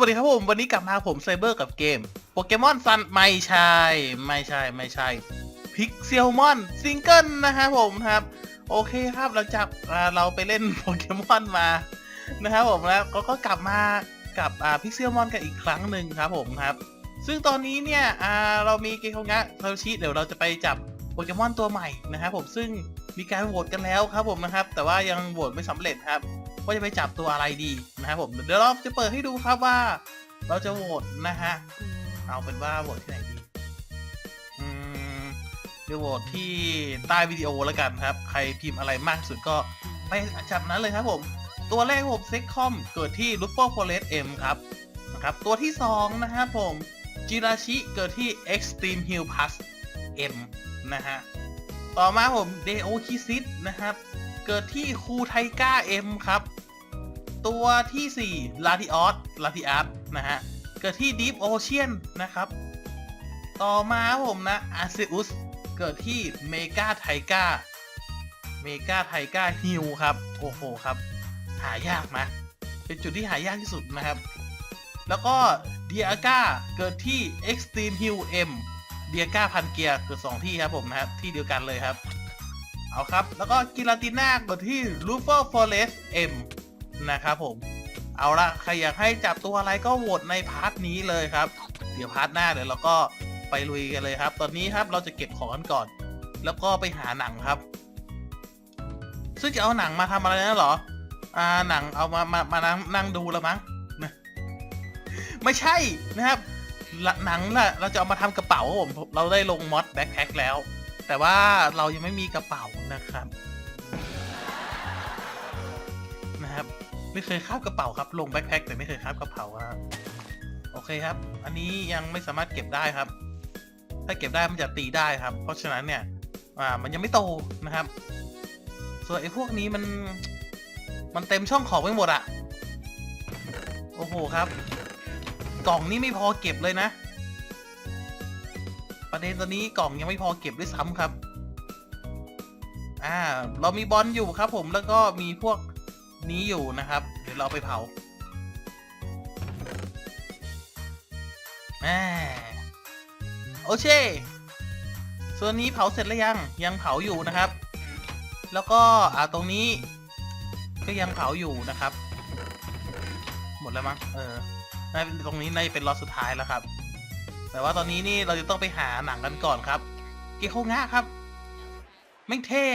วัสดีครับผม วันนี้กลับมาผมไซเบอร์กับเกมโปเกมอนซันไม่ใช่ ไม่ใช่ ไม่ใช่พิกเซลมอนซิงเกิลนะครับผมครับ โอเคครับหลังจากเราไปเล่นโปเกมอนมานะครับผมแล้วก็ก็กลับมากับพิกเซลมอนกันอีกครั้งหนึ่งครับผมครับ ซึ่งตอนนี้เนี่ยเรามีเกมของะเราชิเดี๋ยวเราจะไปจับ เกมอนตัวใหม่นะครับผมซึ่งมีการโหวตกันแล้วครับผมนะครับ แต่ว่ายังโหวตไม่สำเร็จครับว่าจะไปจับตัวอะไรดีนะครับผมเดี๋ยวเราจะเปิดให้ดูครับว่า เราจะโหวตนะฮะเอาเป็นว่าโหวตที่ไหนดีอืมเดี๋ยวโหวตที่ใต้วิดีโอแล้วกันครับ ใครพิมพ์อะไรมากสุดก็ไปจับนั้นเลยครับผม ตัวแรกผมเซ็กคอมเกิดที่ลูฟเฟอร์โฟเลสเอ็มครับนะครับ ตัวที่สองนะครับผมจิราชิเกิดที่ Extreme Heal Plus M นะฮะ ต่อมาผมเดโอคิซิสนะครับ เกิดที่คูไทก้าเอ็มครับ ตัวที่ 4 ลาทิออสลาทิอัสนะฮะ เกิดที่ Deep Ocean นนะครับ ต่อมาผมนะอาซิอุสเกิดที่เมกาไทก้าเมกาไทก้าฮิลครับ โอ้โหครับ หายากนะเป็นจุดที่หายากที่สุดนะครับ แล้วก็เดียก้าเกิดที่ Extreme Hill M เดียก้าพันเกียร์เกิดสองที่ครับผมนะครับที่เดียวกันเลยครับ เอาครับ แล้วก็กิลาติน่ากดที่ l u f e r Forest M นะครับผม เอาละใครอยากให้จับตัวอะไรก็โหวตในพาร์ทนี้เลยครับ เดี๋ยวพาร์ทหน้าเดี๋ยวเราก็ไปลุยกันเลยครับ ตอนนี้ครับเราจะเก็บของกันก่อน แล้วก็ไปหาหนังครับ ซึ่งจะเอาหนังมาทำอะไรนะหรอ อ่าหนังเอามามามานั่งนั่งดูล้วมั้งนะไม่ใช่นะครับ ละหนังล่ะเราจะเอามาทำกระเป๋าครับผมเราได้ลงมอดแบ็คแพ็คแล้ว แต่ว่าเรายังไม่มีกระเป๋านะครับ นะครับ ไม่เคยคาบกระเป๋าครับ ลงแบ็คแพ็คแต่ไม่เคยคาบกระเป๋าครับโอเคครับ อันนี้ยังไม่สามารถเก็บได้ครับ ถ้าเก็บได้มันจะตีได้ครับ เพราะฉะนั้นเนี่ยอ่ามันยังไม่โตนะครับ ส่วนไอ้พวกนี้มัน มันเต็มช่องของไปหมดอะโอ้โหครับ กล่องนี้ไม่พอเก็บเลยนะ ประเด็นตอนนี้กล่องยังไม่พอเก็บด้วยซ้ำครับ อ่า เรามีบอลอยู่ครับผมแล้วก็มีพวกนี้อยู่นะครับ เดี๋ยวเราไปเผาแหมโอเคส่วนนี้เผาเสร็จแล้วยังยังเผาอยู่นะครับ แล้วก็อ่าตรงนี้ก็ยังเผาอยู่นะครับ หมดแล้วมั้งเออ น่าตรงนี้น่าจะเป็นล็อตสุดท้ายแล้วครับ แต่ว่าตอนนี้นี่เราจะต้องไปหาหนังกันก่อนครับ เกโคงะครับ ไม่เท่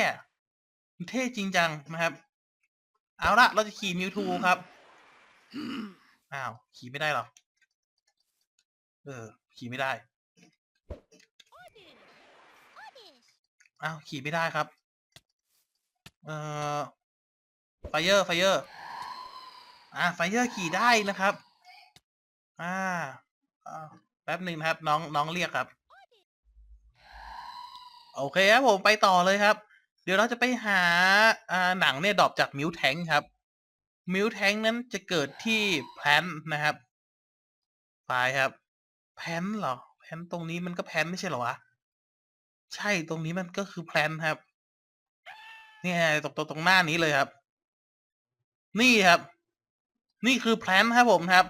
เท่จริงจังนะครับ เอาละเราจะขี่มิวทูครับอ้าวขี่ไม่ได้หรอ เออ ขี่ไม่ได้ อ้าว ขี่ไม่ได้ครับ เอ่อ ไฟเยอร์ ไฟเยอร์ อ่า ไฟเยอร์ขี่ได้นะครับ อ่าอ่าแป๊บหนึ่งครับ น้องน้องเรียกครับ โอเคครับผมไปต่อเลยครับ เดี๋ยวเราจะไปหาอ่าหนังเนี่ยดรอปจากมิวแทงครับมิวแทงนั้นจะเกิดที่แพลนนะครับไปครับ แพลนเหรอ แพลนตรงนี้มันก็แพลนไม่ใช่เหรอวะใช่ตรงนี้มันก็คือแพลนครับเนี่ยตรงตรงตรงหน้านี้เลยครับ นี่ครับ นี่คือแพลนครับผมครับ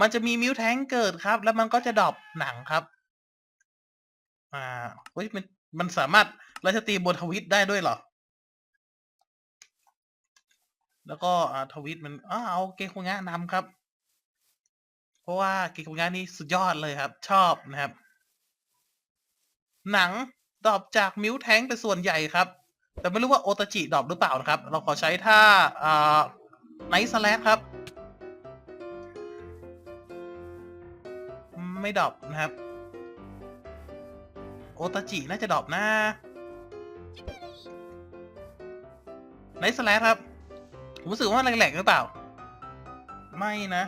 มันจะมีมิวแทงเกิดครับ แล้วมันก็จะดรอปหนังครับ อ่าเฮ้ยมันมันสามารถเราจะตีบนทวิตได้ด้วยเหรอ แล้วก็อ่าทวิตมันอ้าเอาเกคุงะนำครับ เพราะว่าเกคุงะนี่สุดยอดเลยครับ ชอบนะครับ หนังดรอปจากมิวแทงเป็นส่วนใหญ่ครับ แต่ไม่รู้ว่าโอตาจิดรอปหรือเปล่านะครับ เราขอใช้ท่าอ่าไนท์สแลชครับ ไม่ดรอปนะครับ โอตาจิน่าจะดรอปนะไนท์สแลชครับ ผมรู้สึกว่าแหลกๆหรือเปล่า ไม่นะ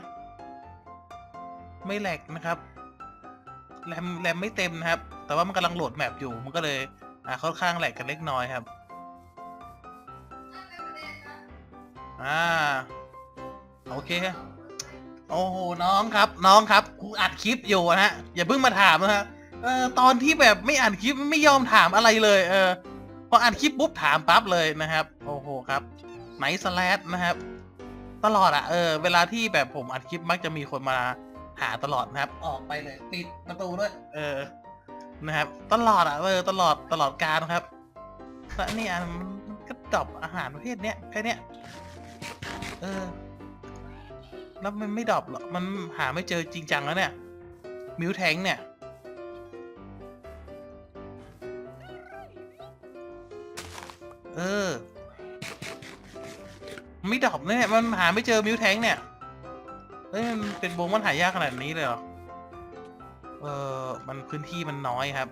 ไม่แหลกนะครับแรมแรมไม่เต็มนะครับ แต่ว่ามันกำลังโหลดแมปอยู่ มันก็เลยอ่าค่อนข้างแหลกกันเล็กน้อยครับ อ่า โอเค โอ้โหน้องครับ น้องครับกูอัดคลิปอยู่นะฮะอย่าเพิ่งมาถามนะฮะเออตอนที่แบบไม่อัดคลิปไม่ยอมถามอะไรเลย เออ พออัดคลิปปุ๊บถามปั๊บเลยนะครับ โอ้โหครับไหนสแลดนะครับ ตลอดอะเออ เวลาที่แบบผมอัดคลิปมักจะมีคนมาหาตลอดนะครับ ออกไปเลยปิดประตูด้วย เออ นะครับ ตลอดอะเออตลอดตลอดการครับแล้วเนี่ยมันก็ดรอปอาหารประเภทเนี้ยแค่เนี้ยเออ แล้วมันไม่ดรอปหรอกมันหาไม่เจอจริงจังแล้วเนี่ย มิวแทงเนี่ย เออ ไม่ดรอปเนี่ย มันหาไม่เจอมิวแทงเนี่ย เอ้ย มันเป็นวงมันหายากขนาดนี้เลยเหรอ เออ มันพื้นที่มันน้อยครับ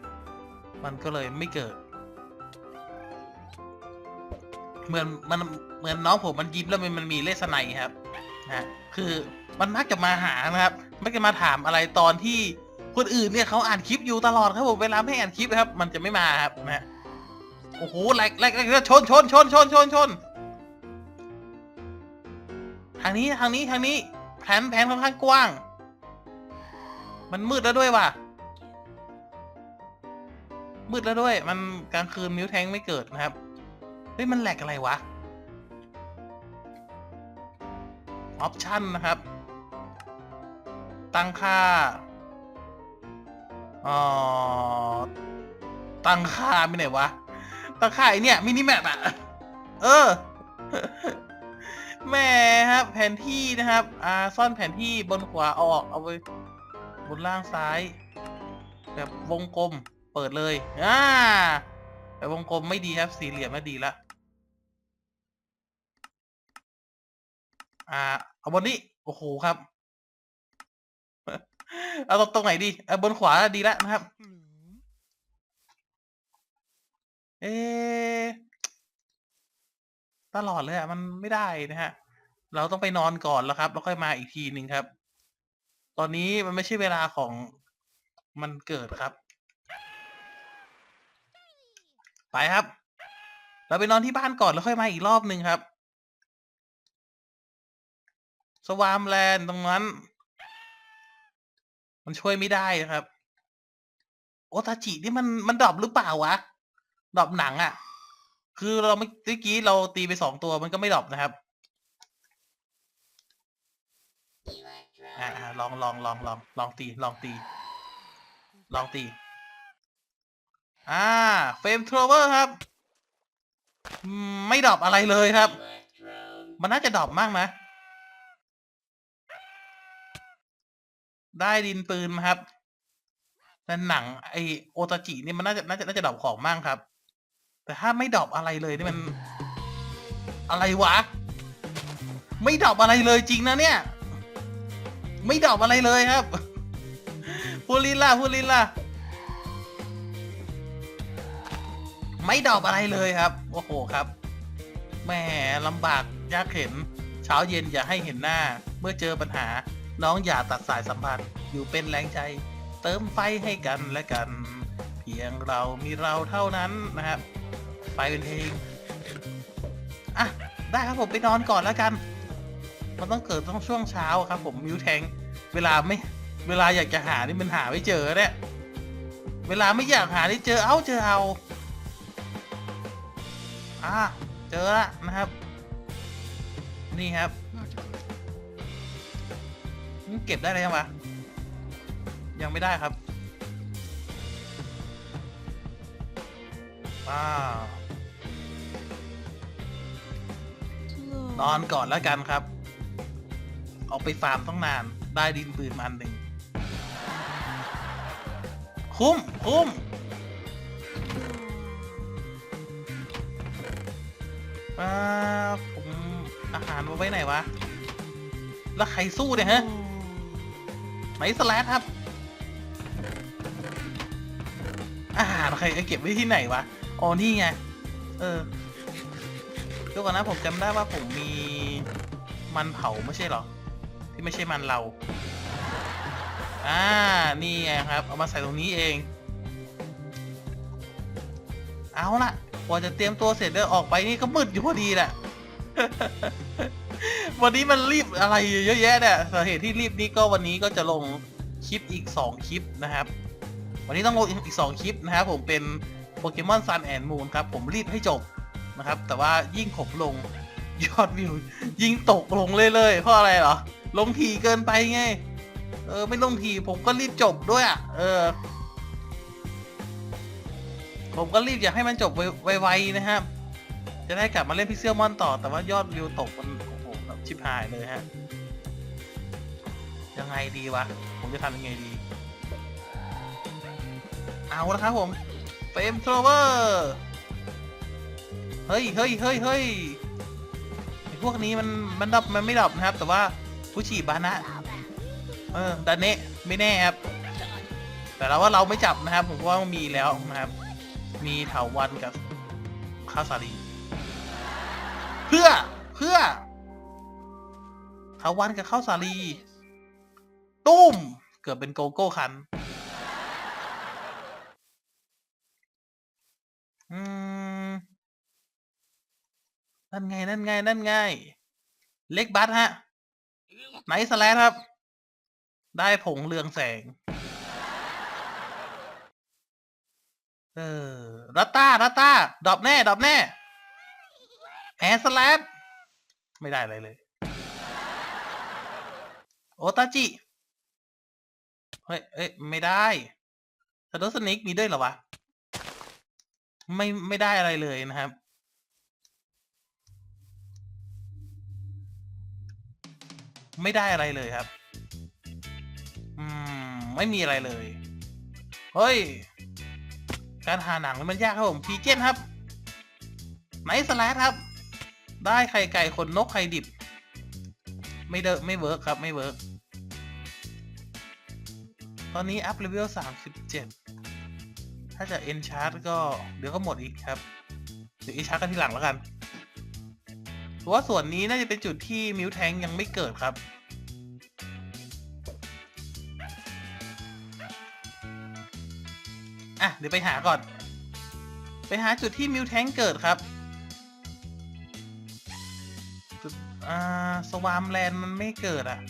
มันก็เลยไม่เกิด เหมือนมันเหมือนน้องผมมันยิ้มแล้วมันมันมีเลสไนครับ นะคือมันมักจะมาหานะครับ มักจะมาถามอะไรตอนที่คนอื่นเนี่ยเขาอ่านคลิปอยู่ตลอดครับผมเวลาไม่อ่านคลิปนะครับ มันจะไม่มาครับนะโอ้โหแหลกแหลกแหลกชนชนชนชนชนชนทางนี้ทางนี้ทางนี้แผนแผนค่อนข้างกว้าง มันมืดแล้วด้วยว่ะ มืดแล้วด้วย มันกลางคืนมิวแทงไม่เกิดนะครับเฮ้ยมันแหลกอะไรวะ ออปชันนะครับ ตั้งค่าออตั้งค่าไม่ไหนวะ ตั้งค่าไอเนี่ยมินิแมปอะเออแม่ครับ แผนที่นะครับ อ่า ซ่อนแผนที่บนขวาเอาออก เอาไว้บนล่างซ้าย แบบวงกลม เปิดเลย อ่าแต่วงกลมไม่ดีครับ สี่เหลี่ยมไม่ดีละ อ่า เอาบนนี้โอ้โหครับ เอาตรงตรงไหนดีเอาบนขวาดีแล้วนะครับ เอะตลอดเลยอะมันไม่ได้นะฮะ เราต้องไปนอนก่อนแล้วครับ แล้วค่อยมาอีกทีหนึ่งครับ ตอนนี้มันไม่ใช่เวลาของมันเกิดครับ ไปครับ เราไปนอนที่บ้านก่อนแล้วค่อยมาอีกรอบหนึ่งครับ สวามแลนด์ตรงนั้น มันช่วยไม่ได้นะครับ โอตาจินี่มันมันดรอปหรือเปล่าวะดรอปหนังอะ่ะ คือเราเมื่อกี้เราตีไปสองตัวมันก็ไม่ดรอปนะครับอ่าลองลองลองลองลองตีลองตี ลองตี อ่า เฟรมทรเวอร์ครับ ไม่ดรอปอะไรเลยครับ มันน่าจะดรอปมากนะ ได้ดินปืนมาครับแต่หนัง ไอโอตาจินี่มันน่าจะน่าจะน่าจะดรอปของมากครับ แต่ถ้าไม่ดรอปอะไรเลยนี่มันอะไรวะ ไม่ดรอปอะไรเลยจริงนะเนี่ย ไม่ดรอปอะไรเลยครับพูดลินล่ะพูดลินล่ะไม่ดรอปอะไรเลยครับ โอ้โหครับแหมลำบากยากเข็นเช้าเย็นอย่าให้เห็นหน้า เมื่อเจอปัญหา น้องอย่าตัดสายสัมพันธ์อยู่เป็นแรงใจ เติมไฟให้กันและกัน เพียงเรามีเราเท่านั้นนะครับ ไปเป็นเพลงอะได้ครับผมไปนอนก่อนแล้วกัน มันต้องเกิดต้องช่วงเช้าครับ ผมมิวแทงเวลาไม่ เวลาอยากจะหานี่มันหาไม่เจอเนี่ยเวลาไม่อยากหานี่เจอเอ้าเจอเอาอะเจอละนะครับ นี่ครับ มันเก็บได้เลยยังวะยังไม่ได้ครับว้าวนอนก่อนแล้วกันครับ ออกไปฟาร์มต้องนาน ได้ดินปืนมาอันหนึ่ง คุ้ม คุ้มอ่าผมอาหารมาไว้ไหนวะ แล้วใครสู้เนี่ยฮะ ไหนสแลดครับ อาหารใครเก็บไว้ที่ไหนวะ อ๋อ นี่ไง เออเดี๋ยวก่อนนะผมจำได้ว่าผมมีมันเผาไม่ใช่หรอ ที่ไม่ใช่มันเรา อ่า นี่ไงครับ เอามาใส่ตรงนี้เอง เอาละกว่าจะเตรียมตัวเสร็จแล้วออกไปนี่ก็มืดอยู่พอดีแหละ วันนี้มันรีบอะไรเยอะแยะเนี่ยสาเหตุที่รีบนี้ก็วันนี้ก็จะลงคลิปอีก 2 คลิปนะครับ วันนี้ต้องลงอีก 2 คลิปนะครับผมเป็นโปเกมอนซันแอนด์มูนครับ ผมรีบให้จบนะครับ แต่ว่ายิ่งผมลงยอดวิว ยิ่งตกลงเรื่อยๆเพราะอะไรเหรอ ลงทีเกินไปไง เออ ไม่ต้องทีผมก็รีบจบด้วยอะ เออ ผมก็รีบอยากให้มันจบไวๆนะครับ จะได้กลับมาเล่นพิกเซลมอนต่อแต่ว่ายอดวิวตกมัน ชิบหายเลยฮะ ยังไงดีวะ ผมจะทำยังไงดี เอาละครับผมเฟมโทรเวอร์เฮ้ยเฮ้ยเฮ้ยเฮ้ยไอพวกนี้มันมันดับมันไม่ดับนะครับ แต่ว่าผู้ฉีบานะ เออดานเนะไม่แน่ครับ แต่เราว่าเราไม่จับนะครับ ผมว่ามีแล้วนะครับ มีเถาวันกับข้าวสาลีเพื่อเพื่อ เถาวันกับข้าวสาลี ตุ้ม เกือบเป็นโกโก้คัน อืม นั่นไง นั่นไง นั่นไง เล็กบัสฮะ ไหนสแลนครับ ได้ผงเรืองแสง เออรัตตารัตตาดอปแน่ ดอปแน่ แอสแลบไม่ได้อะไรเลย โอตาจิ เฮ้ย เอ้ย ไม่ได้สโตสนิกมีด้วยเหรอวะ ไม่ ไม่ได้อะไรเลยนะครับ ไม่ได้อะไรเลยครับ อืม ไม่มีอะไรเลย เฮ้ย การหาหนังมันยากครับผมพีเจนครับ ไนท์สแลดครับ ได้ไข่ไก่ขนนกไข่ดิบ ไม่เดไม่เวิร์กครับ ไม่เวิร์กตอนนี้อัพเลเวล37ถ้าจะเอนชาร์ t ก็เดี๋ยวก็หมดอีกครับ เดี๋ยวเอนชาร์ t กันทีหลังแล้วกันเพราะว่าส่วนนี้น่าจะเป็นจุดที่มิวแทงยังไม่เกิดครับอะเดี๋ยวไปหาก่อน ไปหาจุดที่มิวแทงเกิดครับ อ่าสวามแลนด์มันไม่เกิดอะ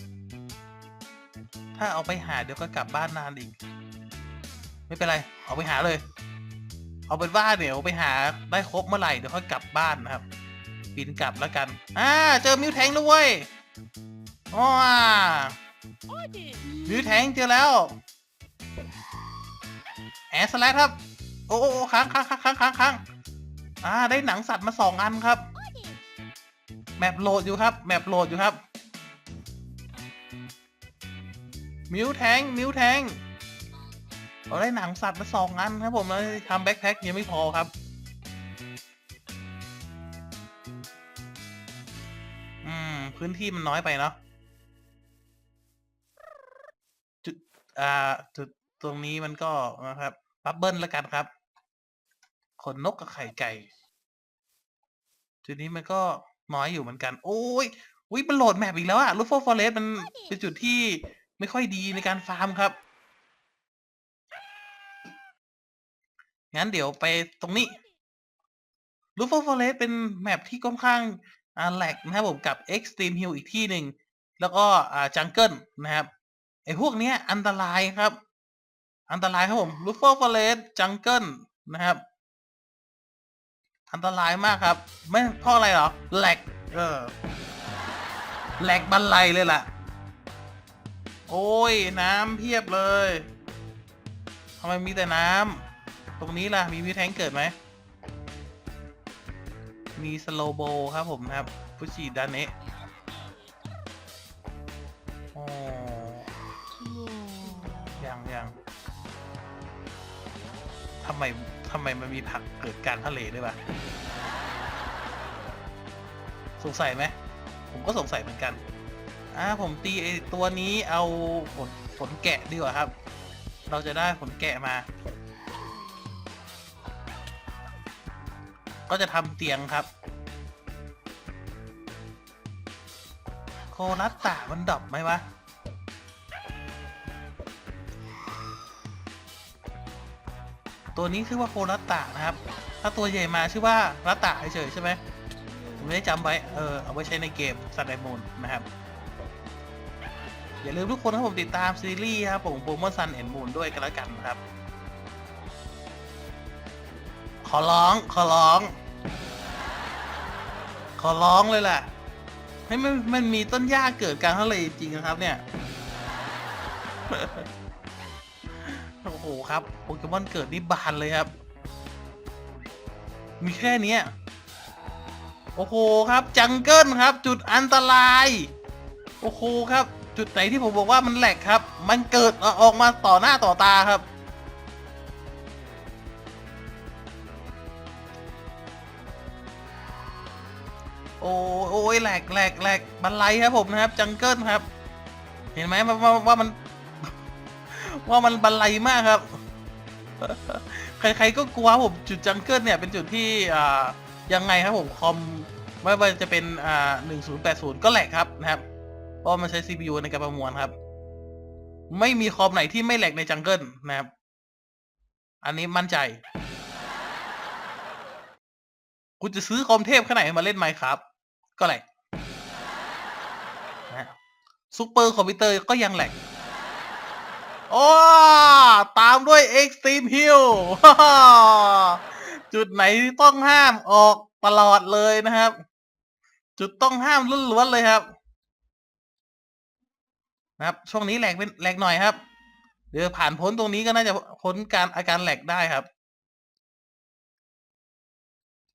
ถ้าเอาไปหาเดี๋ยวก็กลับบ้านนานอีก ไม่เป็นไร เอาไปหาเลย เอาเป็นว่าเดี๋ยวไปหาได้ครบเมื่อไหร่เดี๋ยวค่อยกลับบ้านนะครับ บินกลับแล้วกันอ่าเจอมิวแทงแล้วเว้ยอ๋อมิวแทงเจอแล้วแอสแลดครับ โอ้โอ้ค้างค้างค้างค้างค้างอ่าได้หนังสัตว์มาสองอันครับ แมปโหลดอยู่ครับ แมปโหลดอยู่ครับ มิวแทงมิวแทงเราได้หนังสัตว์มาสองอันครับผมแล้วทำแบ็คแพ็คยังไม่พอครับ อืม พื้นที่มันน้อยไปเนาะจุด อ่า จุดตรงนี้มันก็นะครับบับเบิ้ลแล้วกันครับ ขนนกกับไข่ไก่ จุดนี้มันก็ น้อยอยู่เหมือนกัน โอ้ยวิมันโหลดแมปอีกแล้วอะลูฟฟอเรสมันเป็นจุดที่ไม่ค่อยดีในการฟาร์มครับ งั้นเดี๋ยวไปตรงนี้ลูฟฟอเรสเป็นแมปที่ค่อนข้างอ่าแหลกนะครับผมกับ Extreme Hill อีกที่หนึ่ง แล้วก็อ่าจังเกิลนะครับ ไอ้พวกเนี้ยอันตรายครับ อันตรายครับผมลูฟฟอเรสจังเกิลนะครับ อันตรายมากครับ ไม่เพราะอะไรหรอแหลกเออแหลกบันไลเลยล่ะ โอ้ยน้ำเพียบเลยทำไมมีแต่น้ำตรงนี้ล่ะ มีวิวแทงเกิดไหม มีสโลโบครับผมนะครับฟุชิดานเนะโอ้ยังยังทำไม ทำไมมันมีผักเกิดกลารทะเลด้วยวะสงสัยไหมผมก็สงสัยเหมือนกัน อ่า ผมตีไอตัวนี้เอาผลผลแกะดีกว่าครับ เราจะได้ผลแกะมา ก็จะทำเตียงครับ โคนัตตามันดับไหมวะ ตัวนี้ชื่อว่าโคนัตตานะครับ ถ้าตัวใหญ่มาชื่อว่ารัตตาเฉยใช่ไหมผมได้จำไว้ เออ เอาไว้ใช้ในเกมซันไดมูนนะครับ อย่าลืมทุกคนนะผมติดตามซีรีส์ครับผมโปรโมชั่นเอ็นมูนด้วยกันแล้วกันนะครับ ขอร้อง ขอร้อง ขอร้องเลยแหละให้มันมันมีต้นหญ้าเกิดกลางทะเลจริงนะครับเนี่ย ครับโปเกมอนเกิดนี่บานเลยครับ มีแค่นี้โอ้โหครับจังเกิลครับ จุดอันตรายโอ้โหครับ จุดไหนที่ผมบอกว่ามันแหลกครับ มันเกิดออกมาต่อหน้าต่อตาครับ โอ้โอ้ยแหลกแหลกแหลกบันไลครับผมนะครับ จังเกิลครับ เห็นไหมว่าว่าว่ามัน ว่ามันบันไลมากครับ ใครๆก็กลัวผมจุดจังเกิลเนี่ยเป็นจุดที่อ่ายังไงครับผมคอมไม่ว่าจะเป็นอ่าหนึ่งศูนย์แปดศูนย์ก็แหลกครับนะครับ เพราะมันใช้ CPU ในการประมวลครับ ไม่มีคอมไหนที่ไม่แหลกในจังเกิลนะครับ อันนี้มั่นใจคุณจะซื้อคอมเทพแค่ไหนมาเล่นไหมครับ ก็แหลกนะซุปเปอร์คอมพิวเตอร์ก็ยังแหลก โอ้ตามด้วย Extreme Hill จุดไหนที่ต้องห้ามออกตลอดเลยนะครับ จุดต้องห้ามล้วนๆเลยครับ นะครับ ช่วงนี้แหลกเป็นแหลกหน่อยครับ เดี๋ยวผ่านพ้นตรงนี้ก็น่าจะพ้นการอาการแหลกได้ครับ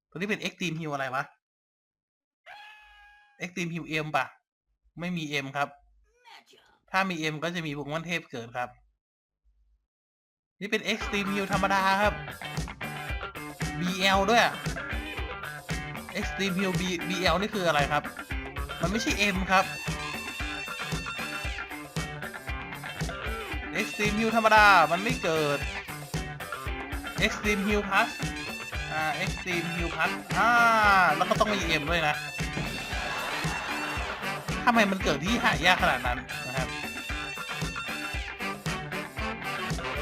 ตัวนี้เป็น Extreme Hill อะไรวะ Extreme Hill M ป่ะไม่มี M ครับ ถ้ามี M ก็จะมีโปเกมอนเทพเกิดครับ นี่เป็น Extreme Hill ธรรมดาครับ BL ด้วย Extreme Hill B BL นี่คืออะไรครับ มันไม่ใช่ M ครับ Extreme Hill ธรรมดา มันไม่เกิด Extreme Hill Plus อ่า Extreme Hill Plus อ่า แล้วก็ต้องมี M ด้วยนะทำไมมันเกิดที่หายากขนาดนั้นนะครับ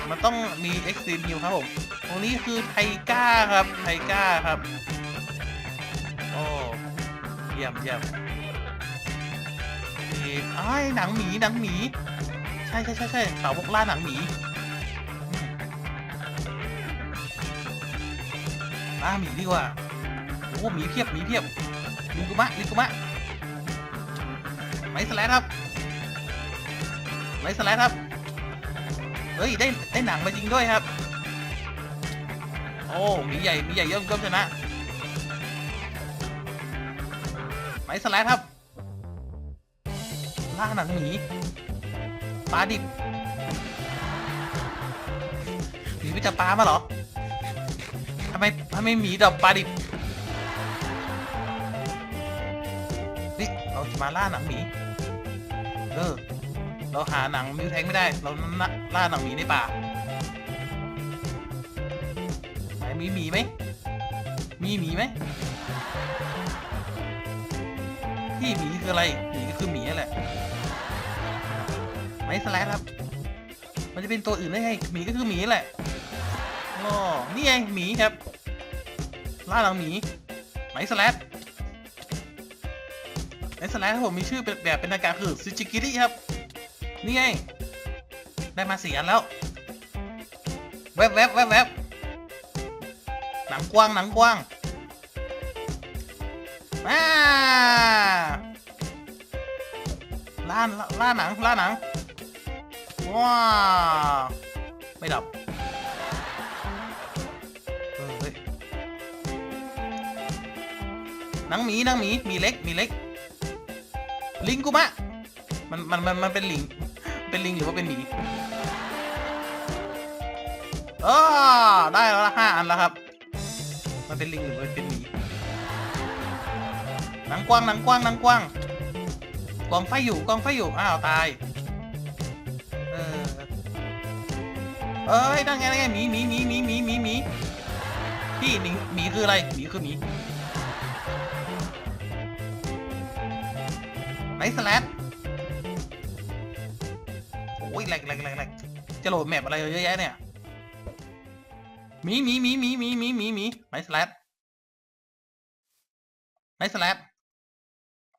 มันต้องมี Extreme Hill ครับผม ตรงนี้คือไทก้าครับ ไทก้าครับ โอ้เยี่ยมเยี่ยมนี่อ้ายหนังหมีหนังหมี ใช่ใช่ใช่ใช่สาวบกล่าหนังหมีล่าหมีดีกว่าโอ้หมีเพียบหมีเพียบลิกุมะลิกุมะไม้สแลดครับไม้สแลดครับ เฮ้ยได้ได้หนังมาจริงด้วยครับ โอ้มีใหญ่มีใหญ่ย่อมย่อมชนะไม้สแลดครับล่าหนังหมีปลาดิบหมีไปจับปลามาเหรอทำไมทำไมหมีดับปลาดิบนี่เราจะมาล่าหนังหมีเออ เราหาหนังมิวแทงไม่ได้ เราล่าหนังหมีในป่าไหนมีหมีไหมมีหมีไหมที่หมีคืออะไรหมีก็คือหมีแหละไม้สแลดครับ มันจะเป็นตัวอื่นได้ไงหมีก็คือหมีแหละอ๋อนี่ไงหมีครับ ล่าหลังหมีไม้สแลดไม้สแลดครับผมมีชื่อเป็นแบบเป็นทางการคือซิจิกิริครับ นี่ไง ได้มาสี่อันแล้ว แวบแวบแวบแวบหนังกว้างหนังกว้างมาล่าล่าหนังล่าหนัง ว้า ไม่ดับหนังหมีหนังหมี มีเล็ก มีเล็ก ลิงกุมะ มัน มัน มัน มันเป็นลิง เป็นลิงหรือว่าเป็นหมีเออได้แล้วละห้าอันแล้วครับ มันเป็นลิงหรือว่าเป็นหมีหนังกว้างหนังกว้างหนังกว้างกองไฟอยู่กองไฟอยู่อ้าวตาย เออเอ้ยนั่นไงนั่นไงหมีหมีหมีหมีหมีหมีหมีพี่หมีหมีคืออะไรหมีคือหมีไนสแลด แหลกแหลกแหลกแหลกจะโหลดแมปอะไรเยอะแยะเนี่ยหมีหมีหมีหมีหมีหมีหมีหมีไนสแลดไนสแลด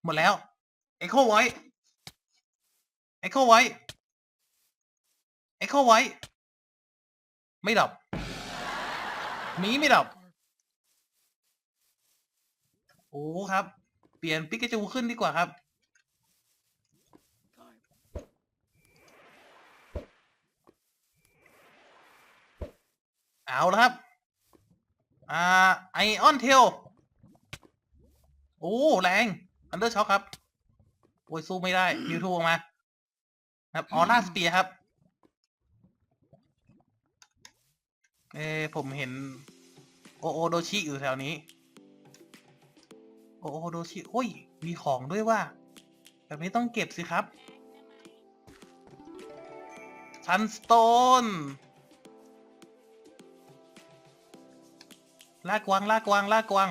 หมดแล้วเอ็กโคไว้เอ็กโคไว้เอ็กโคไว้ไม่ดับหมีไม่ดับ โอ้ครับ เปลี่ยนปิกาจูขึ้นดีกว่าครับ เอาละครับ อ่าไอออนเทลโอ้แรงอันเดอร์ช็อคครับ โอ้ยสู้ไม่ได้มิวทูออกมา ครับออร่าสเปียครับ เอ้ผมเห็น โอโอโดชิอยู่แถวนี้ โอโอโดชิโอ้ย มีของด้วยว่า แบบนี้ต้องเก็บสิครับซันสโตน ลากกวางลากกวางลากกวาง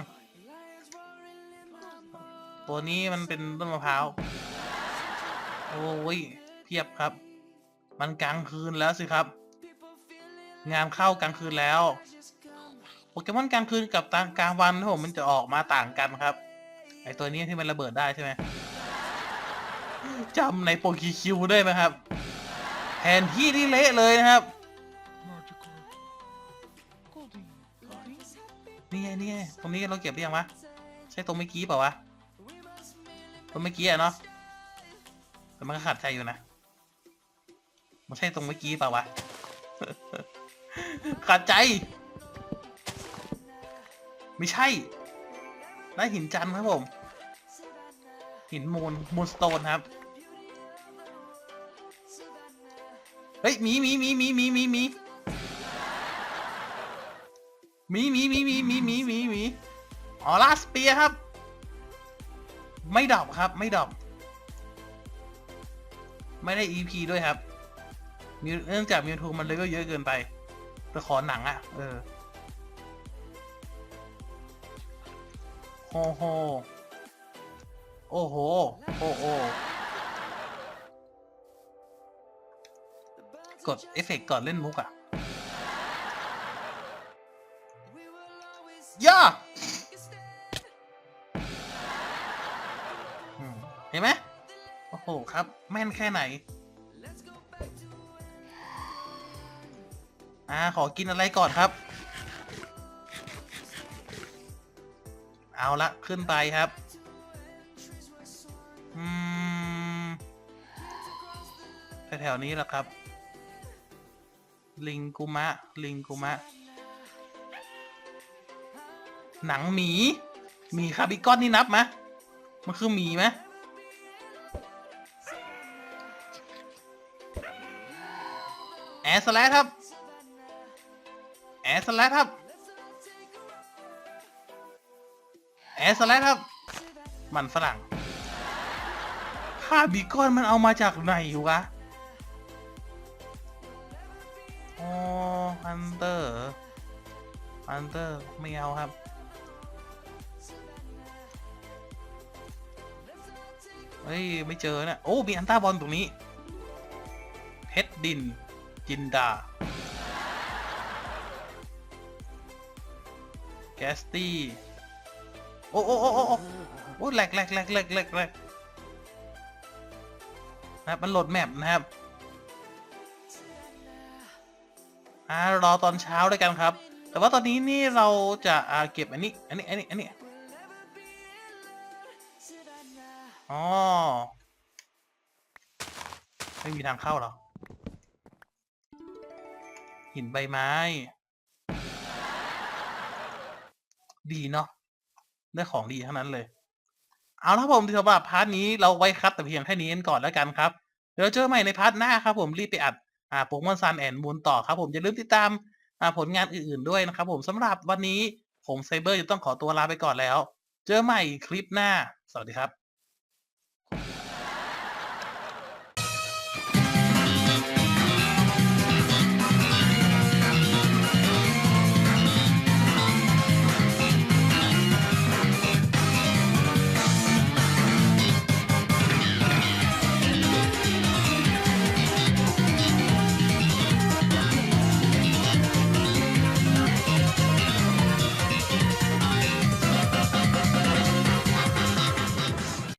ตัวนี้มันเป็นต้นมะพร้าว โอ้ยเพียบครับ มันกลางคืนแล้วสิครับ งานเข้ากลางคืนแล้วโปเกมอนกลางคืนกับกลางวันนะผมมันจะออกมาต่างกันครับ ไอตัวนี้ที่มันระเบิดได้ใช่ไหมจำในโปเกคิวได้ไหมครับ แผนที่ที่เละเลยนะครับ นี่ไงนี่ไงตรงนี้เราเก็บหรือยังวะใช่ตรงเมื่อกี้เปล่าวะตรงเมื่อกี้อะเนาะแต่มันก็ขัดใจอยู่นะมันใช่ตรงเมื่อกี้เปล่าวะขัดใจ ไม่ใช่ได้หินจันทร์ครับผม หินมูลมูลสโตนครับเฮ้ยมีมีมีมีมีมีมี มีมีมีมีมีมีมีมีออลาสเปียครับ ไม่ดรอปครับ ไม่ดรอปไม่ได้ EP ด้วยครับมิวเนื่องจากมิวทูมันเลเวลเยอะเกินไปแต่ขอหนังอะ่ะ เออโฮโฮโอ้โห โอ้โอกดเอฟเฟกต์ก่อนเล่นมุกอะ่ะ ครับ แม่นแค่ไหน อ่า ขอกินอะไรก่อนครับ เอาละขึ้นไปครับอืมแถวๆนี้แหละครับ ลิงกุมะ ลิงกุมะ หนังหมีหมีคาร์บิคอนนี่นับไหมมันคือหมีไหม ร์สแลดครับ แอร์สแลดครับ แอร์สแลดครับ มันฝรั่งคาบิคอนมันเอามาจากไหนวะอ๋อฮันเตอร์ฮันเตอร์ไม่เอาครับเฮ้ย ไม่เจอนะโอ้ มีอันต้าบอลตรงนี้เพชรดิน จินดา แกสตี้ โอ้โอ้โอ้โอ้โอ้แหลกแหลกแหลกแหลกแหลกแหลกนะครับมันโหลดแมปนะครับอ่ารอตอนเช้าด้วยกันครับ แต่ว่าตอนนี้นี่เราจะอ่าเก็บอันนี้ อันนี้ อันนี้ อันนี้ อ๋อ ไม่มีทางเข้าหรอ หินใบไม้ ดีเนาะได้ของดีทั้งนั้นเลย เอาละผมสำหรับพาร์ทนี้เราไว้คัดแต่เพียงแค่นี้กันก่อนแล้วกันครับเดี๋ยวเจอใหม่ในพาร์ทหน้าครับผมรีบไปอัดอ่าโปเกมอนซันแอนมูนต่อครับผมอย่าลืมติดตามอ่าผลงานอื่นๆด้วยนะครับผมสำหรับวันนี้ผมไซเบอร์จะต้องขอตัวลาไปก่อนแล้ว เจอใหม่คลิปหน้า สวัสดีครับ